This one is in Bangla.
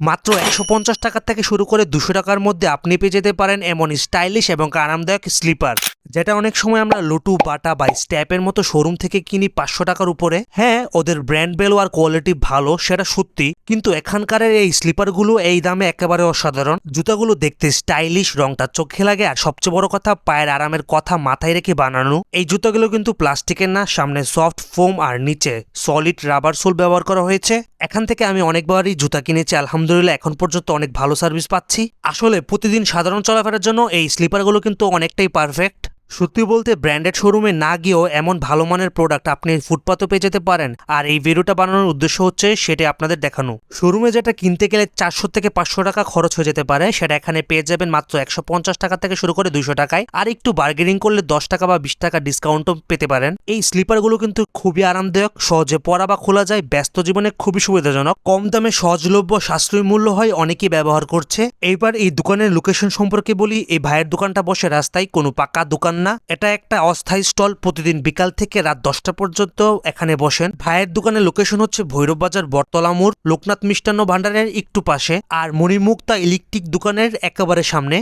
মাত্র একশো পঞ্চাশ টাকার থেকে শুরু করে দুশো টাকার মধ্যে আপনি পেয়ে যেতে পারেন এমন স্টাইলিশ এবং আরামদায়ক স্লিপার। যেটা অনেক সময় আমরা লুটু, বাটা বা স্ট্যাপের মতো শোরুম থেকে কিনি পাঁচশো টাকার উপরে। হ্যাঁ ওদের ব্র্যান্ড ভ্যালু আর কোয়ালিটি ভালো, সেটা সত্যি। কিন্তু এখানকার এই স্লিপারগুলো এই দামে একেবারে অসাধারণ। জুতাগুলো দেখতে স্টাইলিশ রংটা চোখে লাগে। আর সবচেয়ে বড় কথা, পায়ের আরামের কথা মাথায় রেখে বানানো। এই জুতাগুলো কিন্তু প্লাস্টিকের না, সামনে সফট ফোম আর নিচে সলিড রাবার সোল ব্যবহার করা হয়েছে। এখান থেকে আমি অনেকবারই জুতা কিনেছি, আলহামদুলিল্লাহ এখন পর্যন্ত অনেক ভালো সার্ভিস পাচ্ছি। আসলে প্রতিদিন সাধারণ চলাফেরার জন্য এই স্লিপারগুলো কিন্তু অনেকটাই পারফেক্ট সত্যি বলতে ব্র্যান্ডেড শোরুমে না গিয়েও এমন ভালো মানের প্রোডাক্ট আপনি ফুটপাতও পেয়ে যেতে পারেন। আর এই ভিডিওটা বানানোর উদ্দেশ্য হচ্ছে সেটা আপনাদের দেখানো। শোরুমে যেটা কিনতে গেলে চারশো থেকে পাঁচশো টাকা খরচ হয়ে যেতে পারে, সেটা এখানে পেয়ে যাবেন মাত্র একশো পঞ্চাশ টাকা থেকে শুরু করে দুইশো টাকায়। আর একটু বার্গেনিং করলে দশ টাকা বা বিশ টাকা ডিসকাউন্টও পেতে পারেন। এই স্লিপারগুলো কিন্তু খুবই আরামদায়ক, সহজে পরা বা খোলা যায়, ব্যস্ত জীবনে খুবই সুবিধাজনক। কম দামে সহজলভ্য, সাশ্রয়ী মূল্য হয় অনেকেই ব্যবহার করছে। এইবার এই দোকানের লোকেশন সম্পর্কে বলি, এই ভাইয়ের দোকানটা বসে রাস্তায়, কোনো পাকা দোকান না, এটা একটা অস্থায়ী স্টল প্রতিদিন বিকাল থেকে রাত দশটা পর্যন্ত এখানে বসেন। ভাইয়ের দোকানের লোকেশন হচ্ছে ভৈরব বাজার বটতলা মোড়, লোকনাথ মিষ্টান্ন ভান্ডারের একটু পাশে, আর মণিমুক্তা ইলেকট্রিক দোকানের একেবারে সামনে।